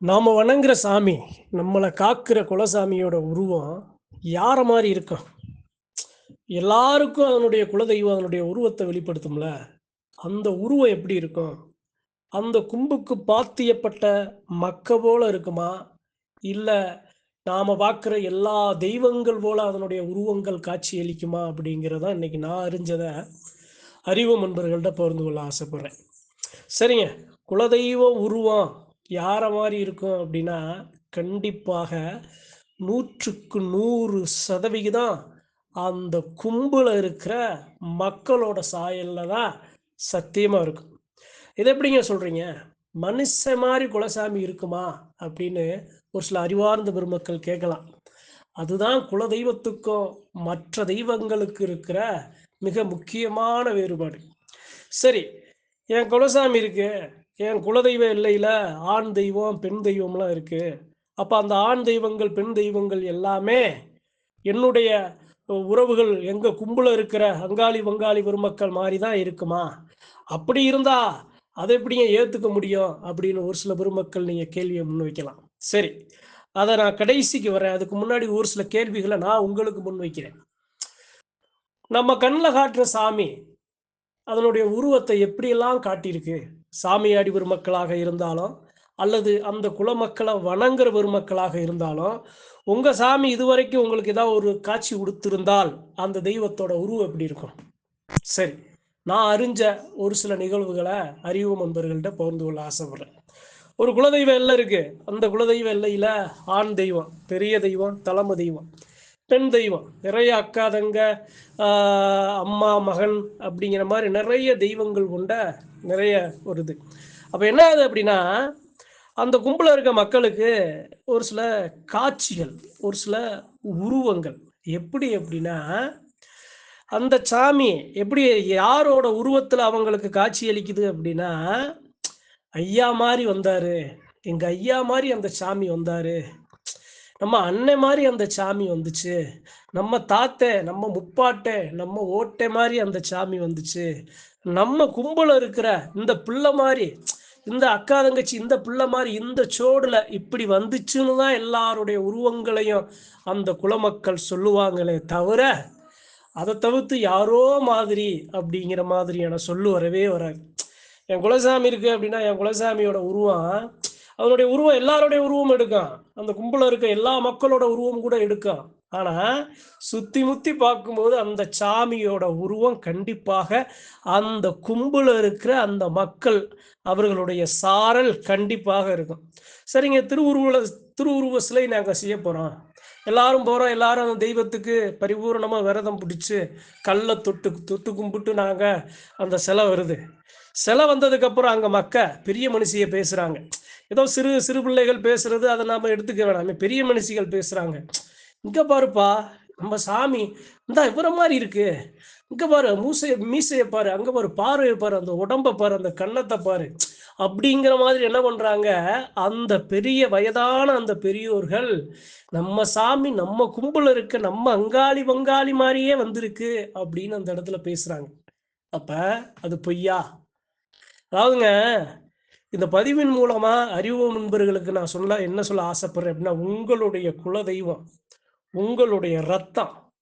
நாம் வணங்குற சாமி நம்மளை காக்கிற குலசாமியோட உருவம் யார மாதிரி இருக்கும்? எல்லாருக்கும் அதனுடைய குலதெய்வம் அதனுடைய உருவத்தை வெளிப்படுத்தும்ல? அந்த உருவம் எப்படி இருக்கும்? அந்த கும்புக்கு பாத்தியப்பட்ட மக்க போல இருக்குமா? இல்லை நாம பார்க்குற எல்லா தெய்வங்கள் போல அதனுடைய உருவங்கள் காட்சி அளிக்குமா? அப்படிங்கிறத இன்னைக்கு நான் அறிஞ்சதை அறிவு நண்பர்கள்ட்ட பகிர்ந்து கொள்ள ஆசைப்படுறேன். சரிங்க. குலதெய்வ உருவம் யாரை மாதிரி இருக்கும் அப்படின்னா கண்டிப்பாக நூற்றுக்கு நூறு சதவிகிதம் அந்த கும்பல இருக்கிற மக்களோட சாயல்ல தான் சத்தியமாக இருக்கும். இது எப்படிங்க சொல்கிறீங்க மனுஷ மாதிரி குலசாமி இருக்குமா? அப்படின்னு ஒரு சில அறிவார்ந்த பெருமக்கள் கேட்கலாம். அதுதான் குலதெய்வத்துக்கும் மற்ற தெய்வங்களுக்கு இருக்கிற மிக முக்கியமான வேறுபாடு. சரி என் குலசாமி இருக்கு. என் குலதெய்வ எல்லையில் ஆண் தெய்வம் பெண் தெய்வம்லாம் இருக்கு. அப்போ அந்த ஆண் தெய்வங்கள் பெண் தெய்வங்கள் எல்லாமே என்னுடைய உறவுகள் எங்க கும்பல இருக்கிற அங்காளி வங்காளி பெருமக்கள் மாதிரி தான் இருக்குமா? அப்படி இருந்தா அதை எப்படிங்க ஏத்துக்க முடியும்? அப்படின்னு ஒரு சில பெருமக்கள் நீங்க கேள்வியை முன்வைக்கலாம். சரி. அதை நான் கடைசிக்கு வரேன். அதுக்கு முன்னாடி ஒரு சில கேள்விகளை நான் உங்களுக்கு முன்வைக்கிறேன். நம்ம கண்ணில் காட்டுற சாமி அதனுடைய உருவத்தை எப்படியெல்லாம் காட்டியிருக்கு? சாமியாடி பெருமக்களாக இருந்தாலும் அல்லது அந்த குலமக்களை வணங்குற பெருமக்களாக இருந்தாலும் உங்கள் சாமி இதுவரைக்கும் உங்களுக்கு ஏதாவது ஒரு காட்சி கொடுத்திருந்தால் அந்த தெய்வத்தோட உருவம் எப்படி இருக்கும்? சரி நான் அறிஞ்ச ஒரு சில நிகழ்வுகளை அறிவு நண்பர்கள்ட்ட பகிர்ந்து கொள்ள ஆசைப்படுறேன். ஒரு குலதெய்வ எல்லாம் இருக்கு. அந்த குலதெய்வ எல்லையில ஆண் தெய்வம் பெரிய தெய்வம் தலைமை தெய்வம். பெண் தெய்வம். நிறைய அக்கா தங்க அம்மா மகன் அப்படிங்கிற மாதிரி நிறைய தெய்வங்கள் கொண்ட நிறைய வருது அப்போ என்ன ஆகுது அப்படின்னா அந்த கும்பலில் இருக்க மக்களுக்கு ஒரு சில காட்சிகள் ஒரு சில உருவங்கள். எப்படி அப்படின்னா அந்த சாமி எப்படி யாரோட உருவத்தில் அவங்களுக்கு காட்சி அளிக்குது அப்படின்னா ஐயா மாதிரி வந்தார். எங்கள் ஐயா மாதிரி அந்த சாமி வந்தார். நம்ம அண்ணன் மாதிரி அந்த சாமி வந்துச்சு. நம்ம தாத்தே நம்ம முப்பாட்டே நம்ம ஓட்டை மாதிரி அந்த சாமி வந்துச்சு. நம்ம கும்பல இருக்கிற இந்த பிள்ளை மாதிரி இந்த அக்கா தங்கச்சி இந்த பிள்ளை மாதிரி இந்த சோடுல இப்படி வந்துச்சுன்னு தான் எல்லாருடைய உருவங்களையும் அந்த குலமக்கள் சொல்லுவாங்களே தவிர அதை தவிர்த்து யாரோ மாதிரி அப்படிங்கிற மாதிரியான சொல்லு வரவே வராது. என் குலசாமி இருக்கு அப்படின்னா என் குலசாமியோட உருவம் அதனுடைய உருவம் எல்லாருடைய உருவம் எடுக்கும் அந்த கும்பல இருக்க எல்லா மக்களோட உருவம் கூட எடுக்கும் ஆனா சுத்தி முத்தி பார்க்கும்போது அந்த சாமியோட உருவம் கண்டிப்பாக அந்த கும்பல இருக்கிற அந்த மக்கள் அவர்களுடைய சாரல் கண்டிப்பாக இருக்கும். சரிங்க திருவுருவ திருவுருவ சிலை நாங்கள் செய்ய போறோம். எல்லாரும் போகிறோம் எல்லாரும் அந்த தெய்வத்துக்கு பரிபூர்ணமாக விரதம் பிடிச்சி கல்லை தொட்டு தொட்டு கும்பிட்டு நாங்கள் அந்த சிலை வருது. சிலை வந்ததுக்கப்புறம் அங்கே மக்க பெரிய மனுஷிய பேசுகிறாங்க ஏதோ சிறு சிறு பிள்ளைகள் பேசுறது அதை நாம எடுத்துக்க வேணாமே. பெரிய மனுஷிகள் பேசுறாங்க. இங்க பாருப்பா நம்ம சாமி இந்த இவர மாதிரி இருக்கு. இங்க பாரு மூசைய மீசைய பாரு அங்க பாரு பார்வையை பாரு அந்த உடம்ப பாரு அந்த கன்னத்தை பாரு. அப்படிங்கிற மாதிரி என்ன பண்றாங்க? அந்த பெரிய வயதான அந்த பெரியோர்கள் நம்ம சாமி நம்ம கும்பல இருக்க நம்ம அங்காளி வங்காளி மாதிரியே வந்திருக்கு அப்படின்னு அந்த இடத்துல பேசுறாங்க. அப்ப அது பொய்யா? அதாவதுங்க இந்த பதிவின் மூலமா அறிவு நண்பர்களுக்கு நான் சொல்ல என்ன சொல்ல ஆசைப்படுறேன் அப்படின்னா உங்களுடைய குலதெய்வம் உங்களுடைய ரத்தம்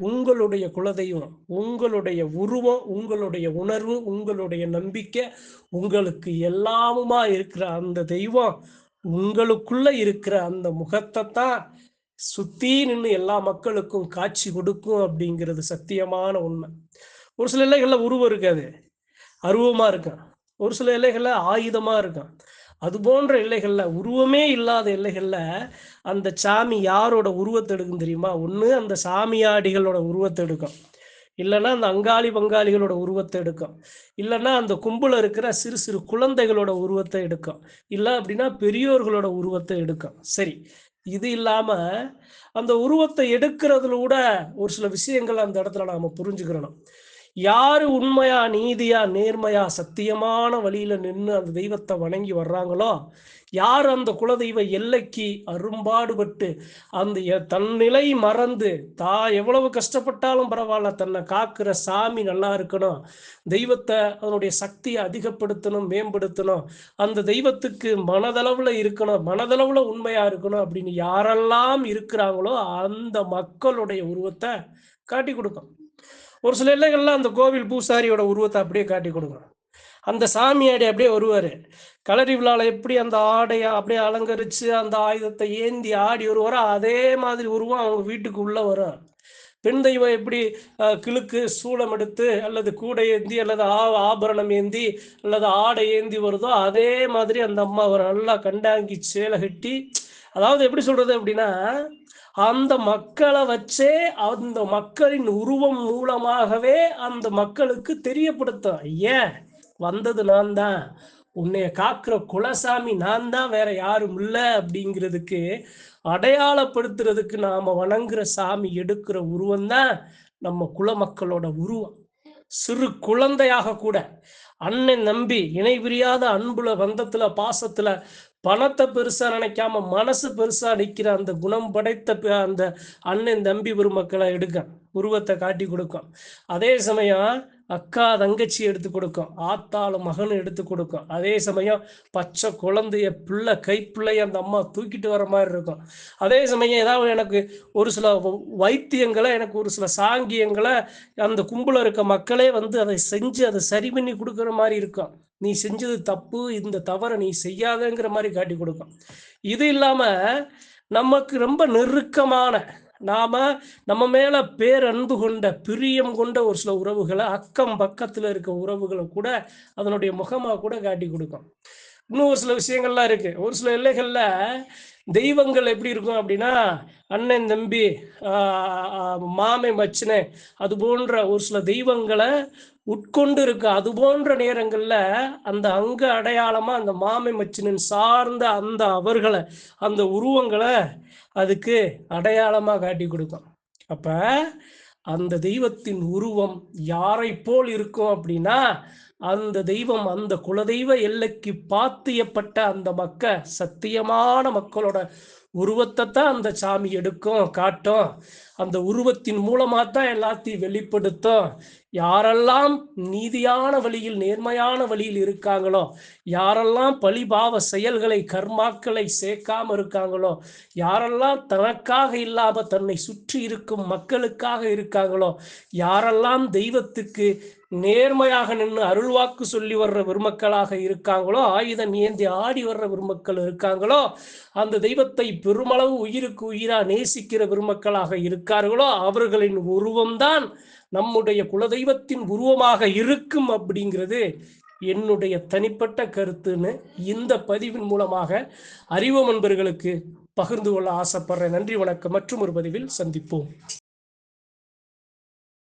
உங்களுடைய குலதெய்வம் உங்களுடைய உருவம் உங்களுடைய உணர்வு உங்களுடைய நம்பிக்கை உங்களுக்கு எல்லாமுமா இருக்கிற அந்த தெய்வம் உங்களுக்குள்ள இருக்கிற அந்த முகத்தை தான் சுத்தி நின்று எல்லா மக்களுக்கும் காட்சி கொடுக்கும் அப்படிங்கிறது சத்தியமான உண்மை. ஒரு சில இலைகள்ல உருவம் இருக்காது. அருவமா இருக்கும். ஒரு சில எல்லைகளில் ஆயுதமாக இருக்கும் அது போன்ற எல்லைகளில் உருவமே இல்லாத எல்லைகளில் அந்த சாமி யாரோட உருவத்தை எடுக்கும் தெரியுமா? ஒன்று அந்த சாமியாடிகளோட உருவத்தை எடுக்கும். இல்லைன்னா அந்த அங்காளி பங்காளிகளோட உருவத்தை எடுக்கும். இல்லைன்னா அந்த கும்பல இருக்கிற சிறு சிறு குழந்தைகளோட உருவத்தை எடுக்கும். இல்லை அப்படின்னா பெரியோர்களோட உருவத்தை எடுக்கும். சரி இது இல்லாமல் அந்த உருவத்தை எடுக்கிறதுல கூட ஒரு சில விஷயங்கள் அந்த இடத்துல நாம புரிஞ்சுக்கிறணும். யாரு உண்மையா நீதியா நேர்மையா சத்தியமான வழியில நின்று அந்த தெய்வத்தை வணங்கி வர்றாங்களோ யார் அந்த குலதெய்வ எல்லைக்கு அரும்பாடுபட்டு அந்த தன் நிலை மறந்து தா எவ்வளவு கஷ்டப்பட்டாலும் பரவாயில்ல தன்னை காக்கிற சாமி நல்லா இருக்கணும் தெய்வத்தை அதனுடைய சக்தியை அதிகப்படுத்தணும் மேம்படுத்தணும் அந்த தெய்வத்துக்கு மனதளவுல இருக்கணும் மனதளவுல உண்மையா இருக்கணும் அப்படின்னு யாரெல்லாம் இருக்கிறாங்களோ அந்த மக்களுடைய உருவத்தை காட்டி கொடுக்கும். ஒரு சில எல்லைகள்ல அந்த கோவில் பூசாரியோட உருவத்தை அப்படியே காட்டி கொடுக்குறோம் அந்த சாமியாடி அப்படியே வருவார். களரி விழாவில் எப்படி அந்த ஆடையை அப்படியே அலங்கரித்து அந்த ஆயுதத்தை ஏந்தி ஆடி வருவாரோ அதே மாதிரி உருவம் அவங்க வீட்டுக்கு உள்ளே வரும். பெண் தெய்வம் எப்படி கிழுக்கு சூளம் எடுத்து அல்லது கூடை ஏந்தி அல்லது ஆ ஆபரணம் ஏந்தி அல்லது ஆடை ஏந்தி வருதோ அதே மாதிரி அந்த அம்மா ஒரு நல்லா கண்டாங்கி சேலை கட்டி அதாவது எப்படி சொல்கிறது அப்படின்னா அந்த மக்களை வச்சே அந்த மக்களின் உருவம் மூலமாகவே அந்த மக்களுக்கு தெரியப்படுத்தும் ஏன்? வந்தது நான் தான். உன்னைய காக்குற குலசாமி நான் தான். வேற யாரும் இல்லை அப்படிங்கிறதுக்கு அடையாளப்படுத்துறதுக்கு நாம வணங்குற சாமி எடுக்கிற உருவம் தான் நம்ம குல மக்களோட உருவம். சிறு குழந்தையாக கூட அண்ணன் நம்பி இணை பிரியாத அன்புல பந்தத்துல பாசத்துல பணத்தை பெருசா நினைக்காம மனசு பெருசா நிற்கிற அந்த குணம் படைத்த அந்த அண்ணன் தம்பி பெருமக்களை எடுக்க உருவத்தை காட்டி கொடுக்கும். அதே சமயம் அக்கா தங்கச்சி எடுத்து கொடுக்கும் ஆத்தாலும் மகன் எடுத்து கொடுக்கும். அதே சமயம் பச்சை குழந்தைய பிள்ளை கைப்பிள்ளைய அந்த அம்மா தூக்கிட்டு வர மாதிரி இருக்கும். அதே சமயம் ஏதாவது எனக்கு ஒரு சில வைத்தியங்களை எனக்கு ஒரு சில சாங்கியங்களை அந்த கும்பல இருக்க மக்களே வந்து அதை செஞ்சு அதை சரி பண்ணி கொடுக்குற மாதிரி இருக்கும். நீ செஞ்சது தப்பு இந்த தவறை நீ செய்யாதங்கிற மாதிரி காட்டி கொடுக்கும். இது இல்லாமல் நமக்கு ரொம்ப நெருக்கமான நாம நம்ம மேல பேரன்பு கொண்ட பிரியம் கொண்ட ஒரு சில உறவுகளை அக்கம் பக்கத்துல இருக்க உறவுகளை கூட அதனுடைய முகமா கூட காட்டி கொடுக்கும். இன்னும் ஒரு சில விஷயங்கள்லாம் இருக்கு. ஒரு சில எல்லைகள்ல தெய்வங்கள் எப்படி இருக்கும் அப்படின்னா அண்ணன் தம்பி மாமை ஆஹ் மச்சினே அது போன்ற ஒரு சில தெய்வங்களை உட்கொண்டு இருக்கு அது போன்ற நேரங்கள்ல அந்த அங்க அடையாளமா அந்த மாமை மச்சினன் சார்ந்த அந்த அவர்களை அந்த உருவங்களை அதுக்கு அடையாளமா காட்டி கொடுக்கும். அப்ப அந்த தெய்வத்தின் உருவம் யாரை போல் இருக்கும் அப்படின்னா அந்த தெய்வம் அந்த குலதெய்வ எல்லைக்கு பாத்தியப்பட்ட அந்த மக்க சத்தியமான மக்களோட உருவத்தை தான் அந்த சாமி எடுக்கும் காட்டும். அந்த உருவத்தின் மூலமா தான் எல்லாத்தையும் வெளிப்படுத்தும். யாரெல்லாம் நீதியான வழியில் நேர்மையான வழியில் இருக்காங்களோ யாரெல்லாம் பழிபாவ செயல்களை கர்மாக்களை சேர்க்காம இருக்காங்களோ யாரெல்லாம் தனக்காக இல்லாம தன்னை சுற்றி இருக்கும் மக்களுக்காக இருக்காங்களோ யாரெல்லாம் தெய்வத்துக்கு நேர்மையாக நின்று அருள்வாக்கு சொல்லி வர்ற பெருமக்களாக இருக்காங்களோ ஆயுதம் ஏந்தி ஆடி வர்ற பெருமக்கள் இருக்காங்களோ அந்த தெய்வத்தை பெருமளவு உயிருக்கு உயிரா நேசிக்கிற பெருமக்களாக இருக்கார்களோ அவர்களின் உருவம்தான் நம்முடைய குலதெய்வத்தின் உருவமாக இருக்கும் அப்படிங்கிறது என்னுடைய தனிப்பட்ட கருத்துன்னு இந்த பதிவின் மூலமாக அறிவு நண்பர்களுக்கு பகிர்ந்து கொள்ள ஆசைப்படுறேன். நன்றி வணக்கம். மற்றும் ஒரு பதிவில் சந்திப்போம்.